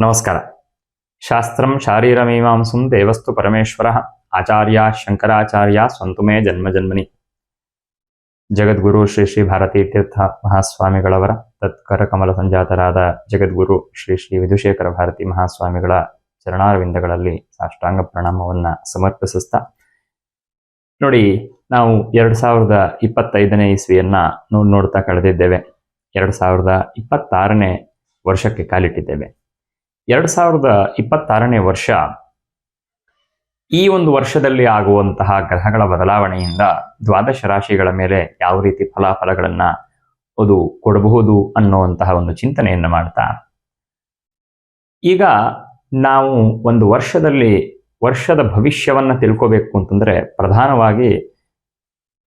ನಮಸ್ಕಾರ. ಶಾಸ್ತ್ರಂ ಶಾರೀರಮೀಮಾಂಸುಂ ದೇವಸ್ತು ಪರಮೇಶ್ವರ ಆಚಾರ್ಯ ಶಂಕರಾಚಾರ್ಯ ಸ್ವಂತುಮೇ ಜನ್ಮ ಜನ್ಮನಿ. ಜಗದ್ಗುರು ಶ್ರೀ ಶ್ರೀ ಭಾರತೀ ತೀರ್ಥ ಮಹಾಸ್ವಾಮಿಗಳವರ ತತ್ಕರ ಕಮಲ ಸಂಜಾತರಾದ ಜಗದ್ಗುರು ಶ್ರೀ ಶ್ರೀ ವಿಧುಶೇಖರ ಭಾರತಿ ಮಹಾಸ್ವಾಮಿಗಳ ಚರಣಾರವಿಂದಗಳಲ್ಲಿ ಸಾಷ್ಟಾಂಗ ಪ್ರಣಾಮವನ್ನ ಸಮರ್ಪಿಸುತ್ತಾ ನೋಡಿ, ನಾವು ಎರಡು ಸಾವಿರದ ಇಪ್ಪತ್ತೈದನೇ ಇಸ್ವಿಯನ್ನ ನೋಡ್ ನೋಡ್ತಾ ಕಳೆದಿದ್ದೇವೆ. ಎರಡು ಸಾವಿರದ ಇಪ್ಪತ್ತಾರನೇ ವರ್ಷಕ್ಕೆ ಕಾಲಿಟ್ಟಿದ್ದೇವೆ. ಎರಡು ಸಾವಿರದ ಇಪ್ಪತ್ತಾರನೇ ವರ್ಷ ಈ ಒಂದು ವರ್ಷದಲ್ಲಿ ಆಗುವಂತಹ ಗ್ರಹಗಳ ಬದಲಾವಣೆಯಿಂದ ದ್ವಾದಶ ರಾಶಿಗಳ ಮೇಲೆ ಯಾವ ರೀತಿ ಫಲಾಫಲಗಳನ್ನ ಅದು ಕೊಡಬಹುದು ಅನ್ನುವಂತಹ ಒಂದು ಚಿಂತನೆಯನ್ನು ಮಾಡ್ತಾ, ಈಗ ನಾವು ಒಂದು ವರ್ಷದಲ್ಲಿ ವರ್ಷದ ಭವಿಷ್ಯವನ್ನ ತಿಳ್ಕೋಬೇಕು ಅಂತಂದ್ರೆ ಪ್ರಧಾನವಾಗಿ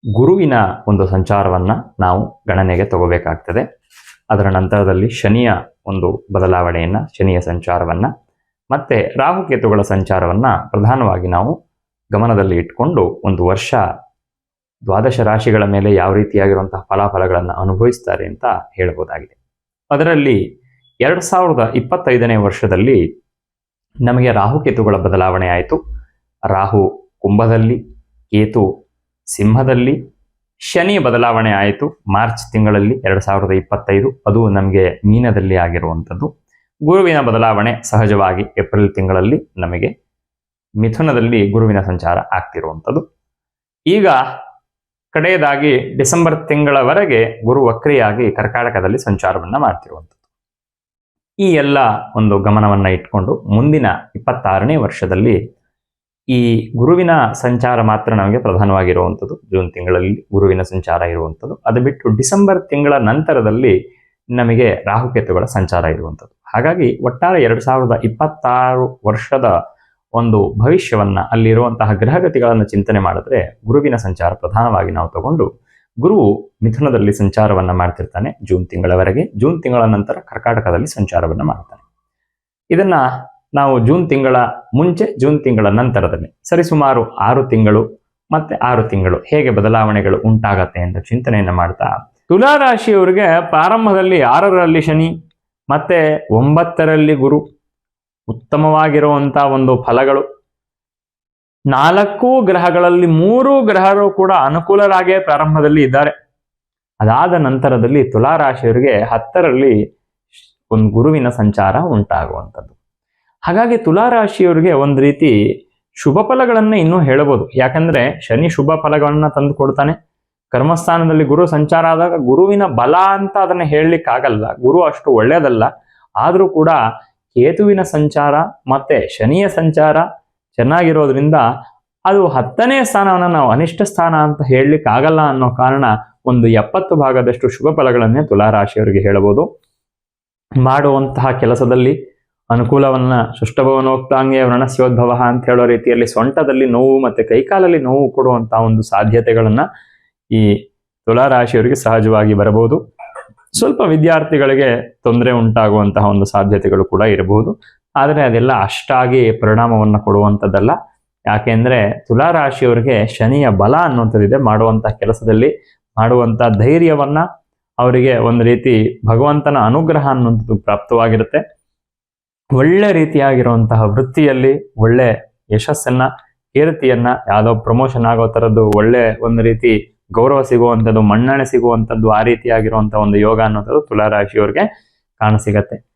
ಗುರುವಿನ ಒಂದು ಸಂಚಾರವನ್ನ ನಾವು ಗಣನೆಗೆ ತಗೋಬೇಕಾಗ್ತದೆ. ಅದರ ನಂತರದಲ್ಲಿ ಶನಿಯ ಒಂದು ಬದಲಾವಣೆಯನ್ನ, ಶನಿಯ ಸಂಚಾರವನ್ನ, ಮತ್ತೆ ರಾಹುಕೇತುಗಳ ಸಂಚಾರವನ್ನ ಪ್ರಧಾನವಾಗಿ ನಾವು ಗಮನದಲ್ಲಿ ಇಟ್ಕೊಂಡು ಒಂದು ವರ್ಷ ದ್ವಾದಶ ರಾಶಿಗಳ ಮೇಲೆ ಯಾವ ರೀತಿಯಾಗಿರುವಂತಹ ಫಲಾಫಲಗಳನ್ನು ಅನುಭವಿಸ್ತಾರೆ ಅಂತ ಹೇಳಬಹುದಾಗಿದೆ ಅದರಲ್ಲಿ ಎರಡು ಸಾವಿರದ ಇಪ್ಪತ್ತೈದನೇ ವರ್ಷದಲ್ಲಿ ನಮಗೆ ರಾಹುಕೇತುಗಳ ಬದಲಾವಣೆ ಆಯಿತು. ರಾಹು ಕುಂಭದಲ್ಲಿ, ಕೇತು ಸಿಂಹದಲ್ಲಿ, ಶನಿ ಬದಲಾವಣೆ ಆಯಿತು. ಮಾರ್ಚ್ ತಿಂಗಳಲ್ಲಿ ಎರಡು ಸಾವಿರದ ಇಪ್ಪತ್ತೈದು, ಅದು ನಮಗೆ ಮೀನದಲ್ಲಿ ಆಗಿರುವಂಥದ್ದು. ಗುರುವಿನ ಬದಲಾವಣೆ ಸಹಜವಾಗಿ ಏಪ್ರಿಲ್ ತಿಂಗಳಲ್ಲಿ ನಮಗೆ ಮಿಥುನದಲ್ಲಿ ಗುರುವಿನ ಸಂಚಾರ ಆಗ್ತಿರುವಂಥದ್ದು. ಈಗ ಕಡೆಯದಾಗಿ ಡಿಸೆಂಬರ್ ತಿಂಗಳವರೆಗೆ ಗುರು ವಕ್ರಿಯಾಗಿ ಕರ್ಕಾಟಕದಲ್ಲಿ ಸಂಚಾರವನ್ನು ಮಾಡ್ತಿರುವಂಥದ್ದು. ಈ ಎಲ್ಲ ಒಂದು ಗಮನವನ್ನು ಇಟ್ಕೊಂಡು ಮುಂದಿನ ಇಪ್ಪತ್ತಾರನೇ ವರ್ಷದಲ್ಲಿ ಈ ಗುರುವಿನ ಸಂಚಾರ ಮಾತ್ರ ನಮಗೆ ಪ್ರಧಾನವಾಗಿರುವಂಥದ್ದು. ಜೂನ್ ತಿಂಗಳಲ್ಲಿ ಗುರುವಿನ ಸಂಚಾರ ಇರುವಂಥದ್ದು. ಅದು ಬಿಟ್ಟು ಡಿಸೆಂಬರ್ ತಿಂಗಳ ನಂತರದಲ್ಲಿ ನಮಗೆ ರಾಹುಕೇತುಗಳ ಸಂಚಾರ ಇರುವಂಥದ್ದು. ಹಾಗಾಗಿ ಒಟ್ಟಾರೆ ಎರಡು ಸಾವಿರದ ಇಪ್ಪತ್ತಾರು ವರ್ಷದ ಒಂದು ಭವಿಷ್ಯವನ್ನ ಅಲ್ಲಿರುವಂತಹ ಗ್ರಹಗತಿಗಳನ್ನು ಚಿಂತನೆ ಮಾಡಿದ್ರೆ ಗುರುವಿನ ಸಂಚಾರ ಪ್ರಧಾನವಾಗಿ ನಾವು ತಗೊಂಡು ಗುರುವು ಮಿಥುನದಲ್ಲಿ ಸಂಚಾರವನ್ನ ಮಾಡ್ತಿರ್ತಾನೆ ಜೂನ್ ತಿಂಗಳವರೆಗೆ. ಜೂನ್ ತಿಂಗಳ ನಂತರ ಕರ್ಕಾಟಕದಲ್ಲಿ ಸಂಚಾರವನ್ನ ಮಾಡ್ತಾನೆ. ಇದನ್ನ ನಾವು ಜೂನ್ ತಿಂಗಳ ಮುಂಚೆ, ಜೂನ್ ತಿಂಗಳ ನಂತರದಲ್ಲಿ ಸರಿಸುಮಾರು ಆರು ತಿಂಗಳು ಮತ್ತೆ ಆರು ತಿಂಗಳು ಹೇಗೆ ಬದಲಾವಣೆಗಳು ಉಂಟಾಗತ್ತೆ ಅಂತ ಚಿಂತನೆಯನ್ನ ಮಾಡ್ತಾ ತುಲಾ ರಾಶಿಯವರಿಗೆ ಪ್ರಾರಂಭದಲ್ಲಿ ಆರರಲ್ಲಿ ಶನಿ, ಮತ್ತೆ ಒಂಬತ್ತರಲ್ಲಿ ಗುರು. ಉತ್ತಮವಾಗಿರುವಂಥ ಒಂದು ಫಲಗಳು. ನಾಲ್ಕು ಗ್ರಹಗಳಲ್ಲಿ ಮೂರು ಗ್ರಹರು ಕೂಡ ಅನುಕೂಲರಾಗೇ ಪ್ರಾರಂಭದಲ್ಲಿ ಇದ್ದಾರೆ. ಅದಾದ ನಂತರದಲ್ಲಿ ತುಲಾ ರಾಶಿಯವರಿಗೆ ಹತ್ತರಲ್ಲಿ ಒಂದು ಗುರುವಿನ ಸಂಚಾರ ಉಂಟಾಗುವಂಥದ್ದು. ಹಾಗಾಗಿ ತುಲಾ ರಾಶಿಯವರಿಗೆ ಒಂದು ರೀತಿ ಶುಭ ಫಲಗಳನ್ನ ಇನ್ನೂ ಹೇಳಬಹುದು. ಯಾಕಂದ್ರೆ ಶನಿ ಶುಭ ಫಲಗಳನ್ನ ತಂದು ಕೊಡ್ತಾನೆ. ಕರ್ಮಸ್ಥಾನದಲ್ಲಿ ಗುರು ಸಂಚಾರ ಆದಾಗ ಗುರುವಿನ ಬಲ ಅಂತ ಅದನ್ನ ಹೇಳಲಿಕ್ಕಾಗಲ್ಲ. ಗುರು ಅಷ್ಟು ಒಳ್ಳೆಯದಲ್ಲ ಆದರೂ ಕೂಡ ಕೇತುವಿನ ಸಂಚಾರ ಮತ್ತೆ ಶನಿಯ ಸಂಚಾರ ಚೆನ್ನಾಗಿರೋದ್ರಿಂದ ಅದು ಹತ್ತನೇ ಸ್ಥಾನವನ್ನು ನಾವು ಅನಿಷ್ಟ ಸ್ಥಾನ ಅಂತ ಹೇಳಲಿಕ್ಕೆ ಆಗಲ್ಲ ಅನ್ನೋ ಕಾರಣ ಒಂದು ಎಪ್ಪತ್ತು ಭಾಗದಷ್ಟು ಶುಭ ಫಲಗಳನ್ನೇ ತುಲಾರಾಶಿಯವರಿಗೆ ಹೇಳಬಹುದು ಮಾಡುವಂತಹ ಕೆಲಸದಲ್ಲಿ ಅನುಕೂಲವನ್ನ ಸುಷ್ಟಭವನೋಕ್ತಾಂಗೆ ವ್ರಣಸ್ಯೋದ್ಭವ ಅಂತ ಹೇಳೋ ರೀತಿಯಲ್ಲಿ ಸೊಂಟದಲ್ಲಿ ನೋವು ಮತ್ತೆ ಕೈಕಾಲಲ್ಲಿ ನೋವು ಕೊಡುವಂತಹ ಒಂದು ಸಾಧ್ಯತೆಗಳನ್ನ ಈ ತುಲಾರಾಶಿಯವರಿಗೆ ಸಹಜವಾಗಿ ಬರಬಹುದು. ಸ್ವಲ್ಪ ವಿದ್ಯಾರ್ಥಿಗಳಿಗೆ ತೊಂದರೆ ಉಂಟಾಗುವಂತಹ ಒಂದು ಸಾಧ್ಯತೆಗಳು ಕೂಡ ಇರಬಹುದು. ಆದರೆ ಅದೆಲ್ಲ ಅಷ್ಟಾಗಿ ಪರಿಣಾಮವನ್ನು ಕೊಡುವಂಥದ್ದಲ್ಲ. ಯಾಕೆಂದ್ರೆ ತುಲಾರಾಶಿಯವರಿಗೆ ಶನಿಯ ಬಲ ಅನ್ನುವಂಥದ್ದಿದೆ. ಮಾಡುವಂಥ ಕೆಲಸದಲ್ಲಿ ಮಾಡುವಂಥ ಧೈರ್ಯವನ್ನ ಅವರಿಗೆ ಒಂದು ರೀತಿ ಭಗವಂತನ ಅನುಗ್ರಹ ಅನ್ನುವಂಥದ್ದು ಪ್ರಾಪ್ತವಾಗಿರುತ್ತೆ. ಒಳ್ಳೆ ರೀತಿಯಾಗಿರುವಂತಹ ವೃತ್ತಿಯಲ್ಲಿ ಒಳ್ಳೆ ಯಶಸ್ಸನ್ನ, ಕೀರ್ತಿಯನ್ನ, ಯಾವುದೋ ಪ್ರಮೋಷನ್ ಆಗೋ ಥರದ್ದು ಒಳ್ಳೆ ಒಂದು ರೀತಿ ಗೌರವ ಸಿಗುವಂಥದ್ದು, ಮನ್ನಣೆ ಸಿಗುವಂಥದ್ದು ಆ ರೀತಿಯಾಗಿರುವಂಥ ಒಂದು ಯೋಗ ಅನ್ನೋಂಥದ್ದು ತುಲಾರಾಶಿಯವ್ರಿಗೆ ಕಾಣಸಿಗತ್ತೆ.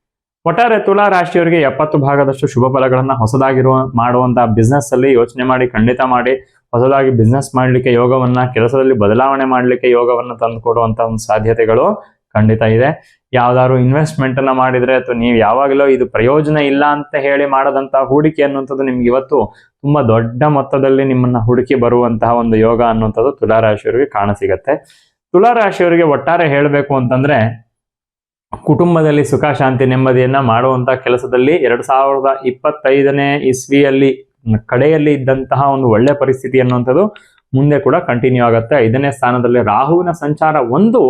ಒಟ್ಟಾರೆ ತುಲಾ ರಾಶಿಯವರಿಗೆ ಎಪ್ಪತ್ತು ಭಾಗದಷ್ಟು ಶುಭ ಫಲಗಳನ್ನ ಹೊಸದಾಗಿರುವ ಮಾಡುವಂತಹ ಬಿಸ್ನೆಸ್ ಅಲ್ಲಿ ಯೋಚನೆ ಮಾಡಿ, ಖಂಡಿತ ಮಾಡಿ, ಹೊಸದಾಗಿ ಬಿಸ್ನೆಸ್ ಮಾಡಲಿಕ್ಕೆ ಯೋಗವನ್ನ, ಕೆಲಸದಲ್ಲಿ ಬದಲಾವಣೆ ಮಾಡಲಿಕ್ಕೆ ಯೋಗವನ್ನ ತಂದು ಕೊಡುವಂತ ಒಂದು ಸಾಧ್ಯತೆಗಳು ಖಂಡಿತ ಇದೆ. ಯಾವ್ದಾದ್ರು ಇನ್ವೆಸ್ಟ್ಮೆಂಟ್ ಅನ್ನ ಮಾಡಿದ್ರೆ ಅಥವಾ ನೀವು ಯಾವಾಗಲೂ ಇದು ಪ್ರಯೋಜನ ಇಲ್ಲ ಅಂತ ಹೇಳಿ ಮಾಡದಂತಹ ಹೂಡಿಕೆ ಅನ್ನುವಂಥದ್ದು ನಿಮ್ಗೆ ಇವತ್ತು ತುಂಬಾ ದೊಡ್ಡ ಮೊತ್ತದಲ್ಲಿ ನಿಮ್ಮನ್ನ ಹುಡುಕಿ ಬರುವಂತಹ ಒಂದು ಯೋಗ ಅನ್ನುವಂಥದ್ದು ತುಲಾರಾಶಿಯವರಿಗೆ ಕಾಣಸಿಗತ್ತೆ ತುಲಾರಾಶಿಯವರಿಗೆ ಒಟ್ಟಾರೆ ಹೇಳಬೇಕು ಅಂತಂದ್ರೆ ಕುಟುಂಬದಲ್ಲಿ ಸುಖ, ಶಾಂತಿ, ನೆಮ್ಮದಿಯನ್ನ ಮಾಡುವಂತ ಕೆಲಸದಲ್ಲಿ ಎರಡು ಸಾವಿರದ ಇಪ್ಪತ್ತೈದನೇ ಇಸ್ವಿಯಲ್ಲಿ ಕಡೆಯಲ್ಲಿ ಇದ್ದಂತಹ ಒಂದು ಒಳ್ಳೆ ಪರಿಸ್ಥಿತಿ ಅನ್ನುವಂಥದ್ದು ಮುಂದೆ ಕೂಡ ಕಂಟಿನ್ಯೂ ಆಗುತ್ತೆ. ಐದನೇ ಸ್ಥಾನದಲ್ಲಿ ರಾಹುವಿನ ಸಂಚಾರ ಒಂದು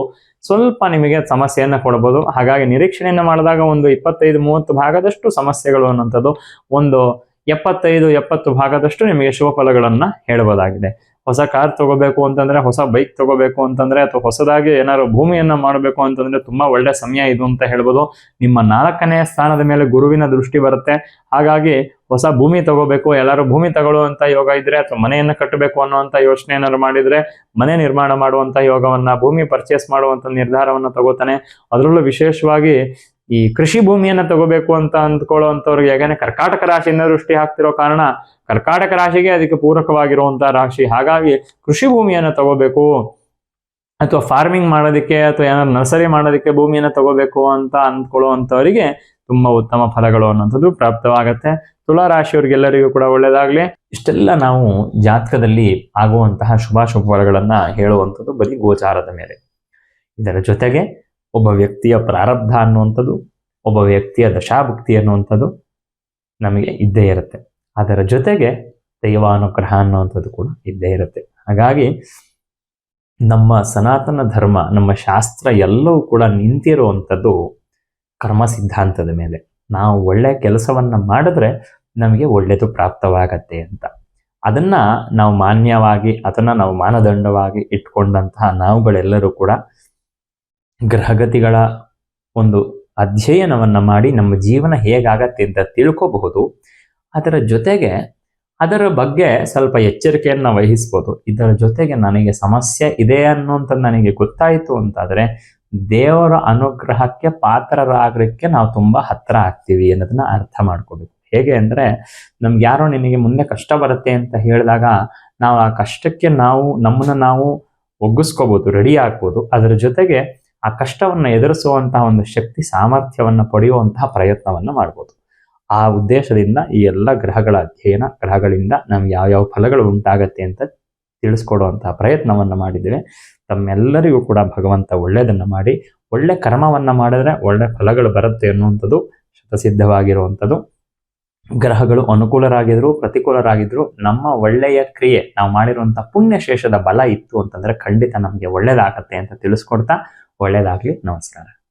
ಸ್ವಲ್ಪ ನಿಮಗೆ ಸಮಸ್ಯೆಯನ್ನು ಕೊಡಬಹುದು ಹಾಗಾಗಿ ನಿರೀಕ್ಷಣೆಯನ್ನು ಮಾಡಿದಾಗ ಒಂದು ಇಪ್ಪತ್ತೈದು, ಮೂವತ್ತು ಭಾಗದಷ್ಟು ಸಮಸ್ಯೆಗಳು ಅನ್ನುವಂಥದ್ದು ಒಂದು ಎಪ್ಪತ್ತೈದು, ಎಪ್ಪತ್ತು ಭಾಗದಷ್ಟು ನಿಮಗೆ ಶುಭ ಫಲಗಳನ್ನ ಹೇಳಬಹುದಾಗಿದೆ ಹೊಸ ಕಾರ್ ತಗೋಬೇಕು ಅಂತಂದ್ರೆ, ಹೊಸ ಬೈಕ್ ತಗೋಬೇಕು ಅಂತಂದ್ರೆ, ಅಥವಾ ಹೊಸದಾಗಿ ಏನಾದ್ರು ಭೂಮಿಯನ್ನ ಮಾಡಬೇಕು ಅಂತಂದ್ರೆ ತುಂಬಾ ಒಳ್ಳೆ ಸಮಯ ಇದು ಅಂತ ಹೇಳ್ಬೋದು. ನಿಮ್ಮ ನಾಲ್ಕನೇ ಸ್ಥಾನದ ಮೇಲೆ ಗುರುವಿನ ದೃಷ್ಟಿ ಬರುತ್ತೆ. ಹಾಗಾಗಿ ಹೊಸ ಭೂಮಿ ತಗೋಬೇಕು, ಎಲ್ಲರೂ ಭೂಮಿ ತಗೊಳ್ಳುವಂತ ಯೋಗ ಇದ್ರೆ, ಅಥವಾ ಮನೆಯನ್ನು ಕಟ್ಟಬೇಕು ಅನ್ನುವಂತ ಯೋಚನೆ ಏನಾದ್ರು ಮಾಡಿದ್ರೆ, ಮನೆ ನಿರ್ಮಾಣ ಮಾಡುವಂತ ಯೋಗವನ್ನ, ಭೂಮಿ ಪರ್ಚೇಸ್ ಮಾಡುವಂತ ನಿರ್ಧಾರವನ್ನ ತಗೋತಾನೆ. ಅದರಲ್ಲೂ ವಿಶೇಷವಾಗಿ ಈ ಕೃಷಿ ಭೂಮಿಯನ್ನ ತಗೋಬೇಕು ಅಂತ ಅಂದ್ಕೊಳ್ಳುವಂಥವ್ರಿಗೆ ಯಾಕಂದ್ರೆ ಕರ್ಕಾಟಕ ರಾಶಿಯಿಂದ ದೃಷ್ಟಿ ಹಾಕ್ತಿರೋ ಕಾರಣ ಕರ್ಕಾಟಕ ರಾಶಿಗೆ ಅದಕ್ಕೆ ಪೂರಕವಾಗಿರುವಂತಹ ರಾಶಿ, ಹಾಗಾಗಿ ಕೃಷಿ ಭೂಮಿಯನ್ನ ತಗೋಬೇಕು. ಅಥವಾ ಫಾರ್ಮಿಂಗ್ ಮಾಡೋದಕ್ಕೆ ಅಥವಾ ಏನಾದ್ರು ನರ್ಸರಿ ಮಾಡೋದಕ್ಕೆ ಭೂಮಿಯನ್ನ ತಗೋಬೇಕು ಅಂತ ಅಂದ್ಕೊಳ್ಳುವಂಥವರಿಗೆ ತುಂಬಾ ಉತ್ತಮ ಫಲಗಳು ಅನ್ನೋಂಥದ್ದು ಪ್ರಾಪ್ತವಾಗತ್ತೆ. ತುಲಾ ರಾಶಿಯವ್ರಿಗೆಲ್ಲರಿಗೂ ಕೂಡ ಒಳ್ಳೇದಾಗ್ಲಿ. ಇಷ್ಟೆಲ್ಲ ನಾವು ಜಾತಕದಲ್ಲಿ ಆಗುವಂತಹ ಶುಭಾಶುಭ ಫಲಗಳನ್ನ ಹೇಳುವಂಥದ್ದು ಬರೀ ಗೋಚಾರದ ಮೇಲೆ. ಇದರ ಜೊತೆಗೆ ಒಬ್ಬ ವ್ಯಕ್ತಿಯ ಪ್ರಾರಬ್ಧ ಅನ್ನುವಂಥದ್ದು, ಒಬ್ಬ ವ್ಯಕ್ತಿಯ ದಶಾಭುಕ್ತಿ ಅನ್ನುವಂಥದ್ದು ನಮಗೆ ಇದ್ದೇ ಇರುತ್ತೆ. ಅದರ ಜೊತೆಗೆ ದೈವಾನುಗ್ರಹ ಅನ್ನುವಂಥದ್ದು ಕೂಡ ಇದ್ದೇ ಇರುತ್ತೆ. ಹಾಗಾಗಿ ನಮ್ಮ ಸನಾತನ ಧರ್ಮ, ನಮ್ಮ ಶಾಸ್ತ್ರ ಎಲ್ಲವೂ ಕೂಡ ನಿಂತಿರುವಂಥದ್ದು ಕರ್ಮ ಸಿದ್ಧಾಂತದ ಮೇಲೆ. ನಾವು ಒಳ್ಳೆ ಕೆಲಸವನ್ನು ಮಾಡಿದ್ರೆ ನಮಗೆ ಒಳ್ಳೆಯದು ಪ್ರಾಪ್ತವಾಗತ್ತೆ ಅಂತ. ಅದನ್ನ ನಾವು ಮಾನ್ಯವಾಗಿ, ಅದನ್ನ ನಾವು ಮಾನದಂಡವಾಗಿ ಇಟ್ಕೊಂಡಂತಹ ನಾವುಗಳೆಲ್ಲರೂ ಕೂಡ ಗ್ರಹಗತಿಗಳ ಒಂದು ಅಧ್ಯಯನವನ್ನು ಮಾಡಿ ನಮ್ಮ ಜೀವನ ಹೇಗಾಗತ್ತೆ ಅಂತ ತಿಳ್ಕೋಬಹುದು. ಅದರ ಜೊತೆಗೆ ಅದರ ಬಗ್ಗೆ ಸ್ವಲ್ಪ ಎಚ್ಚರಿಕೆಯನ್ನು ವಹಿಸ್ಬೋದು. ಇದರ ಜೊತೆಗೆ ನನಗೆ ಸಮಸ್ಯೆ ಇದೆ ಅನ್ನೋಂಥ ನನಗೆ ಗೊತ್ತಾಯಿತು ಅಂತಾದರೆ ದೇವರ ಅನುಗ್ರಹಕ್ಕೆ ಪಾತ್ರರಾಗಲಿಕ್ಕೆ ನಾವು ತುಂಬ ಹತ್ತಿರ ಆಗ್ತೀವಿ ಅನ್ನೋದನ್ನ ಅರ್ಥ ಮಾಡ್ಕೋಬೇಕು. ಹೇಗೆ ಅಂದರೆ ನಮ್ಗೆ ಯಾರೋ ನಿನಗೆ ಮುಂದೆ ಕಷ್ಟ ಬರುತ್ತೆ ಅಂತ ಹೇಳಿದಾಗ ನಾವು ಆ ಕಷ್ಟಕ್ಕೆ ನಾವು ನಮ್ಮನ್ನ ನಾವು ಒಗ್ಗಿಸ್ಕೋಬೋದು, ರೆಡಿ ಆಗ್ಬೋದು. ಅದರ ಜೊತೆಗೆ ಆ ಕಷ್ಟವನ್ನು ಎದುರಿಸುವಂತಹ ಒಂದು ಶಕ್ತಿ, ಸಾಮರ್ಥ್ಯವನ್ನು ಪಡೆಯುವಂತಹ ಪ್ರಯತ್ನವನ್ನು ಮಾಡ್ಬೋದು. ಆ ಉದ್ದೇಶದಿಂದ ಈ ಎಲ್ಲ ಗ್ರಹಗಳ ಅಧ್ಯಯನ, ಗ್ರಹಗಳಿಂದ ನಮ್ಗೆ ಯಾವ್ಯಾವ ಫಲಗಳು ಉಂಟಾಗತ್ತೆ ಅಂತ ತಿಳಿಸ್ಕೊಡುವಂತಹ ಪ್ರಯತ್ನವನ್ನು ಮಾಡಿದ್ದೇವೆ. ತಮ್ಮೆಲ್ಲರಿಗೂ ಕೂಡ ಭಗವಂತ ಒಳ್ಳೆಯದನ್ನು ಮಾಡಿ, ಒಳ್ಳೆ ಕರ್ಮವನ್ನು ಮಾಡಿದ್ರೆ ಒಳ್ಳೆ ಫಲಗಳು ಬರುತ್ತೆ ಅನ್ನುವಂಥದ್ದು ಶತಸಿದ್ಧವಾಗಿರುವಂಥದ್ದು. ಗ್ರಹಗಳು ಅನುಕೂಲರಾಗಿದ್ರು, ಪ್ರತಿಕೂಲರಾಗಿದ್ರು, ನಮ್ಮ ಒಳ್ಳೆಯ ಕ್ರಿಯೆ, ನಾವು ಮಾಡಿರುವಂಥ ಪುಣ್ಯಶೇಷದ ಬಲ ಇತ್ತು ಅಂತಂದ್ರೆ ಖಂಡಿತ ನಮಗೆ ಒಳ್ಳೆಯದಾಗತ್ತೆ ಅಂತ ತಿಳಿಸ್ಕೊಡ್ತಾ ಒಳ್ಳೇದಾಗ್ಲಿ. ನಮಸ್ಕಾರ.